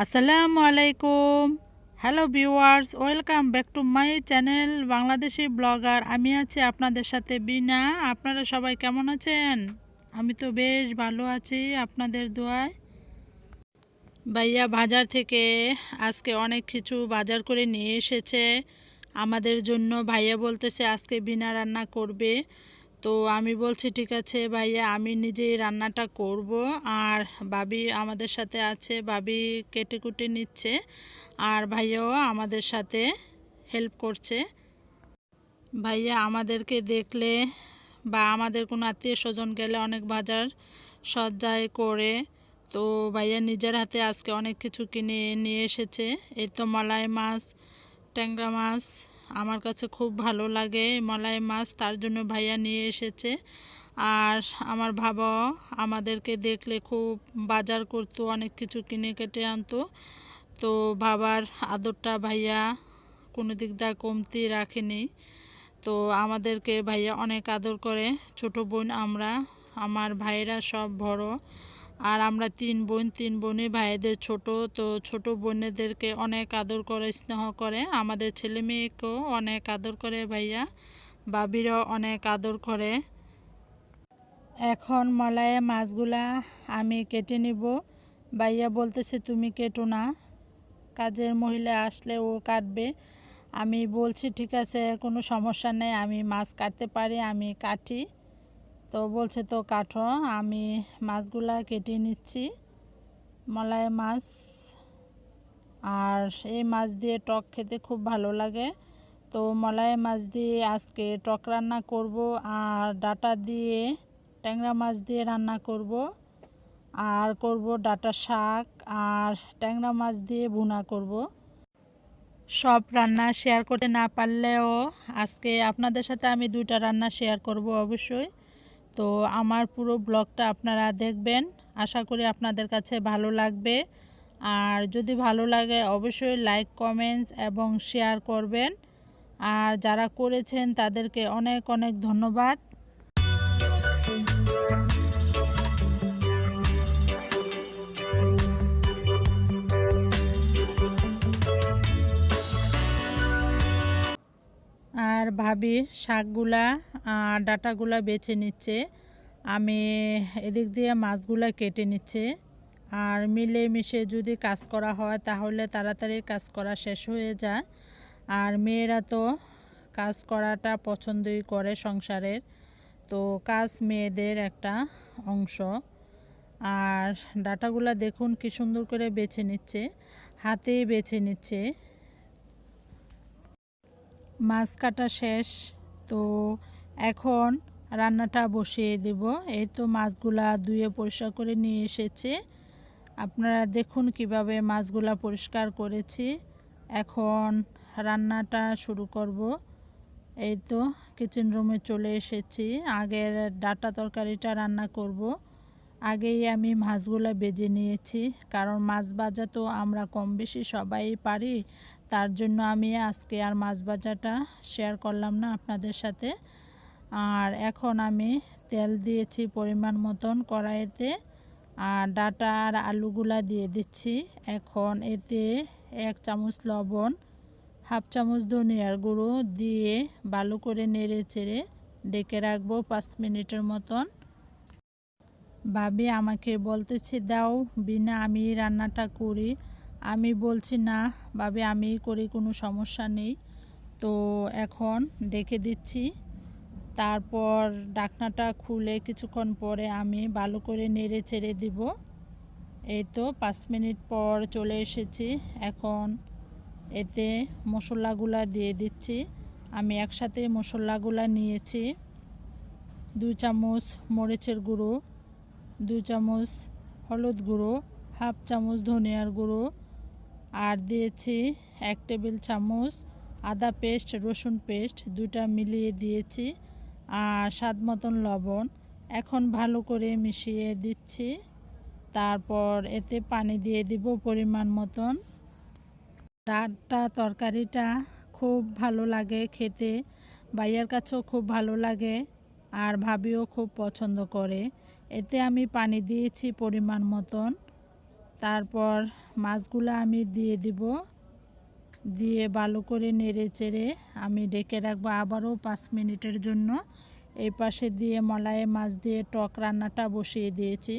আসসালামু আলাইকুম। Hello viewers welcome back to my channel Bangladeshi blogger আমি আছি আপনাদের সাথে বিনা। আপনারা সবাই কেমন আছেন? আমি তো বেশ ভালো আছি আপনাদের দোয়ায়। ভাইয়া বাজার থেকে আজকে অনেক কিছু বাজার করে নিয়ে এসেছে। আমাদের জন্য ভাইয়া বলতেছে আজকে বিনা রান্না করবে। তো আমি বলছি, ঠিক আছে ভাইয়া, আমি নিজেই রান্নাটা করব। আর বাবি আমাদের সাথে আছে বাবি কেটে কুটে নিচ্ছে, আর ভাইয়াও আমাদের সাথে হেল্প করছে। ভাইয়া, আমাদেরকে দেখলে বা আমাদের কোনো আত্মীয় স্বজন গেলে অনেক বাজার সজ্জায় করে। তো ভাইয়া নিজের হাতে আজকে অনেক কিছু কিনে নিয়ে এসেছে। এই তো মলাই মাছ, ট্যাংরা মাছ আমার কাছে খুব ভালো লাগে মলাই মাছ, তার জন্য ভাইয়া নিয়ে এসেছে। আর আমার বাবাও আমাদেরকে দেখলে খুব বাজার করতো, অনেক কিছু কিনে কেটে আনতো। তো বাবার আদরটা ভাইয়া কোনো দিক দা কমতি রাখেনি। তো আমাদেরকে ভাইয়া অনেক আদর করে, ছোট বোন আমরা, আমার ভাইয়েরা সব বড়। আর আমরা তিন বোন, তিন বোনই ভাইদের ছোট, তো ছোট বোনেদেরকে অনেক আদর করে, স্নেহ করে। আমাদের ছেলে মেয়েকেও অনেক আদর করে ভাইয়া বাবিরাও অনেক আদর করে। এখন মলায়ে মাছগুলা আমি কেটে নিব। ভাইয়া বলতেছে, তুমি কেটো না। কাজের মহিলা আসলে ও কাটবে। আমি বলছি, ঠিক আছে, কোনো সমস্যা নেই, আমি মাছ কাটতে পারি, আমি কাটি। তো বলছে, তো কাঠো আমি মাছগুলা কেটে নিচ্ছি, মলাই মাছ। আর এই মাছ দিয়ে টক খেতে খুব ভালো লাগে। তো মলাই মাছ দিয়ে আজকে টক রান্না করব আর ডাটা দিয়ে ট্যাংরা মাছ দিয়ে রান্না করব। আর করব ডাটা শাক আর ট্যাংরা মাছ দিয়ে ভুনা করব। সব রান্না শেয়ার করতে না পারলেও আজকে আপনাদের সাথে আমি দুইটা রান্না শেয়ার করব অবশ্যই। তো আমার পুরো ব্লগটা আপনারা দেখবেন। আশা করি আপনাদের কাছে ভালো লাগবে। আর যদি ভালো লাগে, অবশ্যই লাইক কমেন্টস এবং শেয়ার করবেন। আর যারা করেছেন, তাদেরকে অনেক অনেক ধন্যবাদ। ভাবি শাকগুলা ডাটাগুলা বেছে নিচ্ছে। আমি এদিক দিয়ে মাছগুলা কেটে নিচ্ছে। আর মিলে মিশে যদি কাজ করা হয়, তাহলে তাড়াতাড়ি কাজ করা শেষ হয়ে যায়। আর মেয়েরা তো কাজ করাটা পছন্দই করে সংসারের। তো কাজ মেয়েদের একটা অংশ। আর ডাটাগুলা দেখুন কি সুন্দর করে বেছে নিচ্ছে। হাতেই বেছে নিচ্ছে। মাছ কাটা শেষ, তো এখন রান্নাটা বসিয়ে দেব। এই তো মাছগুলা ধুয়ে পরিষ্কার করে নিয়ে এসেছে। আপনারা দেখুন কীভাবে মাছগুলা পরিষ্কার করেছি। এখন রান্নাটা শুরু করব। এই তো কিচেন রুমে চলে এসেছি। আগের ডাটা তরকারিটা রান্না করব। আগেই আমি মাছগুলা বেজে নিয়েছি, কারণ মাছ ভাজা তো আমরা কম বেশি সবাই পারি। তার জন্য আমি আজকে আর মাছ ভাজাটা শেয়ার করলাম না আপনাদের সাথে। আর এখন আমি তেল দিয়েছি পরিমাণ মতন কড়াইতে, আর ডাটা আর আলুগুলা দিয়ে দিচ্ছি। এখন এতে এক চামচ লবণ, হাফ চামচ ধনিয়ার গুঁড়ো দিয়ে ভালো করে নেড়ে চেড়ে ডেকে রাখব পাঁচ মিনিটের মতন। ভাবি আমাকে বলতেছি, দাও, বিনা আমি রান্নাটা করি। আমি বলছি, না, ভাবে, আমি করি, কোনো সমস্যা নেই। তো এখন ডেকে দিচ্ছি। তারপর ডাকনাটা খুলে কিছুক্ষণ পরে আমি ভালো করে নেড়ে ছেড়ে দিব। এই তো পাঁচ মিনিট পর চলে এসেছি। এখন এতে মশলাগুলা দিয়ে দিচ্ছি। আমি একসাথে মশলাগুলা নিয়েছি। দু চামচ মরিচের গুঁড়ো, দু চামচ হলুদ গুঁড়ো, হাফ চামচ ধনিয়ার গুঁড়ো আর দিয়েছি এক টেবিল চামচ আদা পেস্ট, রসুন পেস্ট দুটা মিলিয়ে দিয়েছি, আর স্বাদ মতন লবণ। এখন ভালো করে মিশিয়ে দিচ্ছি। তারপর এতে পানি দিয়ে দিব পরিমাণ মতন। ডালটা তরকারিটা খুব ভালো লাগে খেতে, ভাইয়ার কাছেও খুব ভালো লাগে আর ভাবিও খুব পছন্দ করে। এতে আমি পানি দিয়েছি পরিমাণ মতন। তারপর মাছগুলো আমি দিয়ে দিব। দিয়ে ভালো করে নেড়ে চেড়ে আমি ডেকে রাখব আবারও পাঁচ মিনিটের জন্য। এই পাশে দিয়ে মলায়ে মাছ দিয়ে টক রান্নাটা বসিয়ে দিয়েছি।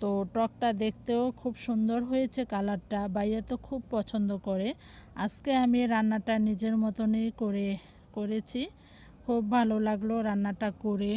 তো টকটা দেখতেও খুব সুন্দর হয়েছে কালারটা বাইয়া তো খুব পছন্দ করে। আজকে আমি রান্নাটা নিজের মতনই করে, করেছি। খুব ভালো লাগল রান্নাটা করে।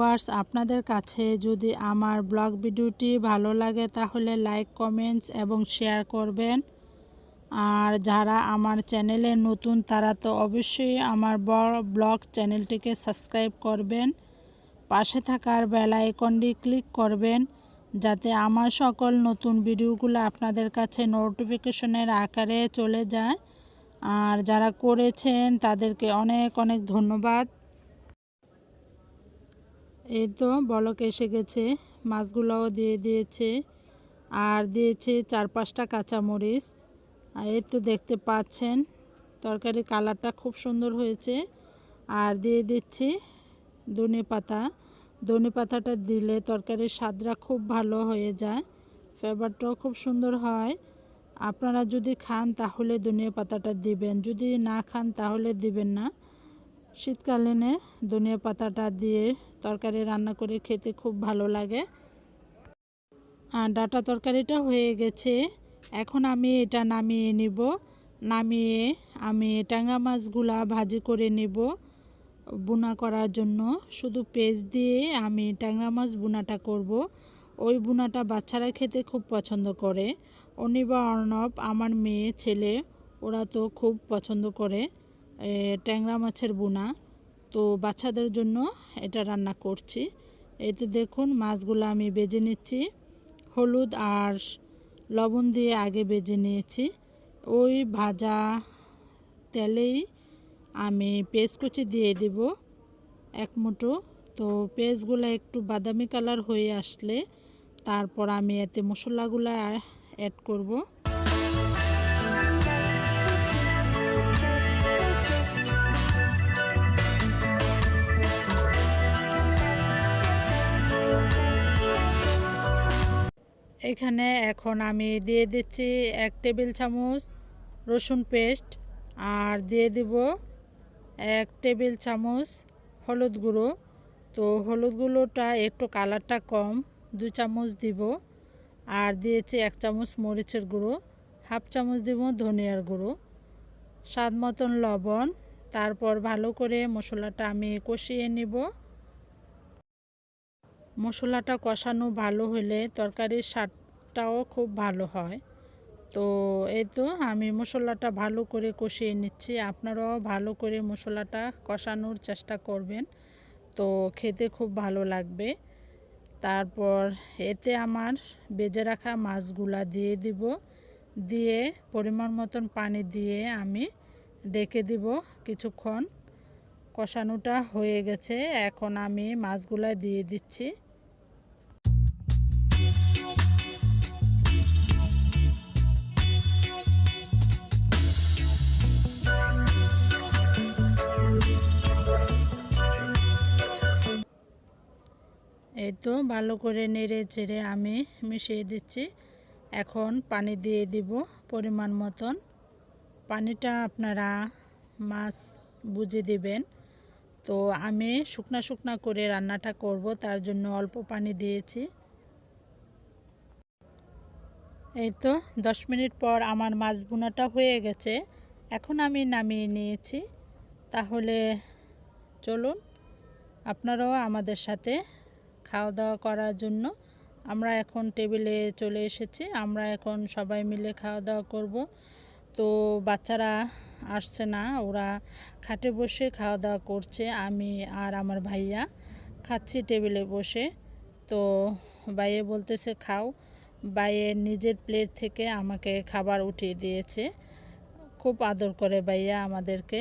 ভিউয়ার্স, আপনাদের কাছে যদি আমার ব্লগ ভিডিওটি ভালো লাগে তাহলে লাইক, কমেন্টস এবং শেয়ার করবেন। আর যারা আমার চ্যানেলে নতুন, তারা তো অবশ্যই আমার ব্লগ চ্যানেলটিকে সাবস্ক্রাইব করবেন। পাশে থাকার বেল আইকনটি ক্লিক করবেন, যাতে আমার সকল নতুন ভিডিওগুলো আপনাদের কাছে নোটিফিকেশনের আকারে চলে যায়। আর যারা করেছেন, তাদেরকে অনেক অনেক ধন্যবাদ। এই তো বলক এসে গেছে, মাছগুলোও দিয়ে দিয়েছে, আর দিয়েছে চার পাঁচটা কাঁচামরিচ। এই তো দেখতে পাচ্ছেন তরকারি কালারটা খুব সুন্দর হয়েছে। আর দিয়ে দিচ্ছি ধনে পাতা। ধনে পাতাটা দিলে তরকারির স্বাদটা খুব ভালো হয়ে যায়, ফ্লেভারটাও খুব সুন্দর হয়। আপনারা যদি খান তাহলে ধনিয়া পাতাটা দিবেন, যদি না খান তাহলে দিবেন না। শীতকালীনে ধনিয়া পাতাটা দিয়ে তরকারি রান্না করে খেতে খুব ভালো লাগে। আর ডাটা তরকারিটা হয়ে গেছে। এখন আমি এটা নামিয়ে নিব। নামিয়ে আমি ট্যাংরা মাছগুলা ভাজি করে নিব বুনা করার জন্য। শুধু পেঁয়াজ দিয়ে আমি ট্যাংরা মাছ বুনাটা করব। ওই বুনাটা বাচ্চারা খেতে খুব পছন্দ করে। অনিবা অর্ণব, আমার মেয়ে, ছেলে, ওরা তো খুব পছন্দ করে। ট্যাংরা মাছের বোনা। তো বাচ্চাদের জন্য এটা রান্না করছি। এতে দেখুন মাছগুলো আমি বেজে নিচ্ছি। হলুদ আর লবণ দিয়ে আগে বেজে নিয়েছি। ওই ভাজা তেলেই আমি পেঁয়াজ কুচি দিয়ে দেব এক মুঠো। তো পেঁয়াজগুলো একটু বাদামি কালার হয়ে আসলে তারপর আমি এতে মশলাগুলো অ্যাড করব। এখানে এখন আমি দিয়ে দিচ্ছি এক টেবিল চামচ রসুন পেস্ট আর দিয়ে দিব এক টেবিল চামচ হলুদ গুঁড়ো। তো হলুদ গুঁড়োটা একটু কালারটা কম, দু চামচ দিব আর দিয়েছি এক চামচ মরিচের গুঁড়ো, হাফ চামচ দিব ধনিয়ার গুঁড়ো। স্বাদ মতন লবণ, তারপর ভালো করে মশলাটা আমি কষিয়ে নিব। মশলাটা কষানো ভালো হলে তরকারির স্বাদটাও খুব ভালো হয়। তো এই তো আমি মশলাটা ভালো করে কষিয়ে নিচ্ছি। আপনারাও ভালো করে মশলাটা কষানোর চেষ্টা করবেন। তো খেতে খুব ভালো লাগবে। তারপর এতে আমার বেজে রাখা মাছগুলা দিয়ে দিব। দিয়ে পরিমাণ মতন পানি দিয়ে আমি ডেকে দিব কিছুক্ষণ। কষানোটা হয়ে গেছে। এখন আমি মাছগুলা দিয়ে দিচ্ছি। এই তো ভালো করে নেড়ে চেড়ে আমি মিশিয়ে দিচ্ছি। এখন পানি দিয়ে দিব পরিমাণ মতন। পানিটা আপনারা মাছ বুঝে দিবেন। তো আমি শুকনা শুকনা করে রান্নাটা করব, তার জন্য অল্প পানি দিয়েছি। এই তো দশ মিনিট পর আমার মাছ বোনাটা হয়ে গেছে। এখন আমি নামিয়ে নিয়েছি। তাহলে চলুন, আপনারাও আমাদের সাথে খাওয়া দাওয়া করার জন্য আমরা এখন টেবিলে চলে এসেছি। আমরা এখন সবাই মিলে খাওয়া দাওয়া করব। তো বাচ্চারা আসছে না, ওরা খাটে বসে খাওয়া দাওয়া করছে। আমি আর আমার ভাইয়া খাচ্ছি টেবিলে বসে। তো বাইয়ে বলতেছে, খাও। বাইয়ে নিজের প্লেট থেকে আমাকে খাবার উঠিয়ে দিয়েছে। খুব আদর করে বাইয়া আমাদেরকে।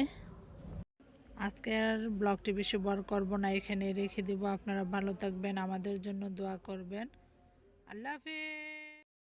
আজকে আর ব্লগটি বেশি বড় করব না এখানে রেখে দেবো। আপনারা ভালো থাকবেন, আমাদের জন্য দোয়া করবেন। আল্লাহ হাফিজ।